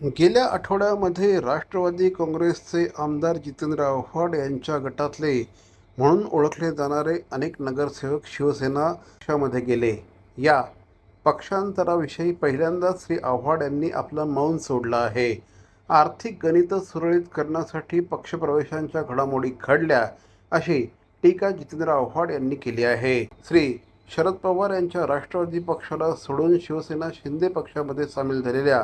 गेल्या आठवड्यामध्ये राष्ट्रवादी काँग्रेसचे आमदार जितेंद्र आव्हाड यांच्या गटातले म्हणून ओळखले जाणारे अनेक नगरसेवक शिवसेना पक्षामध्ये गेले. या पक्षांतराविषयी पहिल्यांदाच श्री आव्हाड यांनी आपलं मौन सोडलं आहे. आर्थिक गणितं सुरळीत करण्यासाठी पक्षप्रवेशांच्या घडामोडी घडल्या अशी टीका जितेंद्र आव्हाड यांनी केली आहे. श्री शरद पवार यांच्या राष्ट्रवादी पक्षाला सोडून शिवसेना शिंदे पक्षामध्ये सामील झालेल्या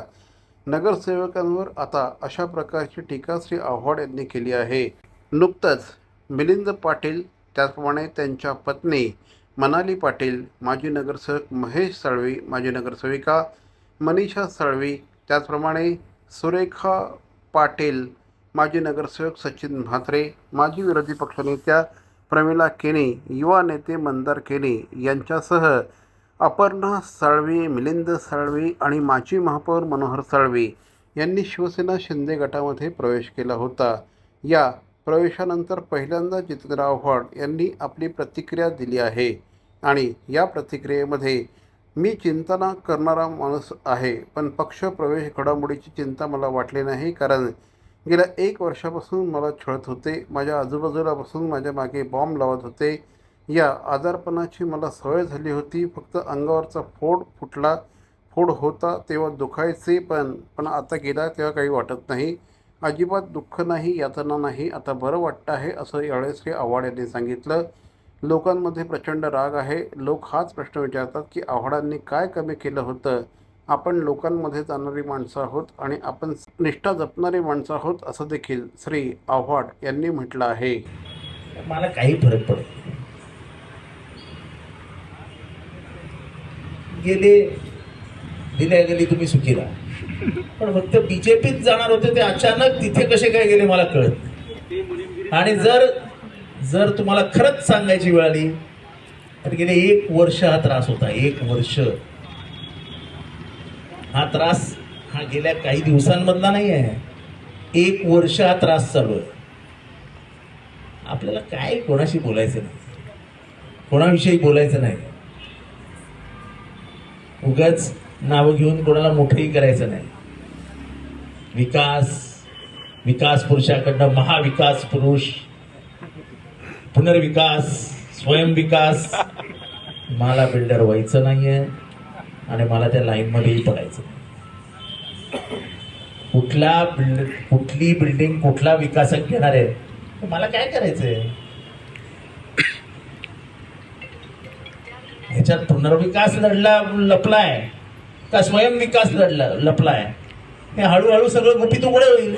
नगरसेवकांवर आता अशा प्रकारची टीका श्री आव्हाड यांनी केली आहे. नुकतंच मिलिंद पाटील त्याचप्रमाणे त्यांच्या पत्नी मनाली पाटील माजी नगरसेवक महेश साळवी माजी नगरसेविका मनीषा साळवी त्याचप्रमाणे सुरेखा पाटील माजी नगरसेवक सचिन म्हात्रे माजी विरोधी पक्षनेत्या प्रमिला केने युवा नेते मंदार केने यांच्यासह अपर्णा साळवी मिलिंद साळवी आणि माजी महापौर मनोहर साळवी यांनी शिवसेना शिंदे गटामध्ये प्रवेश केला होता. या प्रवेशानंतर पहिल्यांदा जितेंद्र आव्हाड यांनी आपली प्रतिक्रिया दिली आहे आणि या प्रतिक्रियेमध्ये मी चिंता करणारा माणूस आहे पण पक्ष प्रवेश घडामोडीची चिंता मला वाटली नाही कारण गेल्या एक वर्षापासून मला छळत होते. माझ्या आजूबाजूला बसून माझ्या मागे बॉम्ब लावत होते. या आजारपणाची मला सवय झाली होती. फक्त अंगावरचा फोड फुटला फोड होता तेव्हा दुखायचे पण पण आता गेला तेव्हा काही वाटत नाही. अजिबात दुःख नाही यातना नाही आता बरं वाटतं आहे असं यावेळेस श्री आव्हाड यांनी सांगितलं. लोकांमध्ये प्रचंड राग आहे. लोक हाच प्रश्न विचारतात की आव्हाडांनी काय कमी केलं होतं? आपण लोकांमध्ये जाणारी माणसं आहोत आणि आपण निष्ठा जपणारी माणसं आहोत असं देखील श्री आव्हाड यांनी म्हटलं आहे. मला काही फरक पडत गेले दिल्या गेली तुम्ही सुखी राहा पण फक्त बीजेपीत जाणार होते ते अचानक तिथे कसे काय गेले मला कळत आणि जर जर तुम्हाला खरंच सांगायची वेळ आली तर गेले एक वर्ष हा त्रास होता एक वर्ष. हा त्रास हा गेल्या काही दिवसांमधला नाही आहे. एक वर्ष हा त्रास चालू आहे. आपल्याला काय कोणाशी बोलायचं नाही? कोणाविषयी बोलायचं नाही? उगाच नावं घेऊन कोणाला मोठंही करायचं नाही. विकास विकास पुरुषाकडनं महाविकास पुरुष पुनर्विकास स्वयंविकास मला बिल्डर व्हायचं नाहीये आणि मला त्या लाईनमध्येही पडायचं नाही. कुठला बिल्ड कुठली बिल्डिंग कुठला विकासक घेणार आहे? मला काय करायचंय? त्याच्यात पुनर्विकास लढला लपलाय. का स्वयंविकास लढला लपलाय. हे हळूहळू सगळं गुपित उघडं होईल.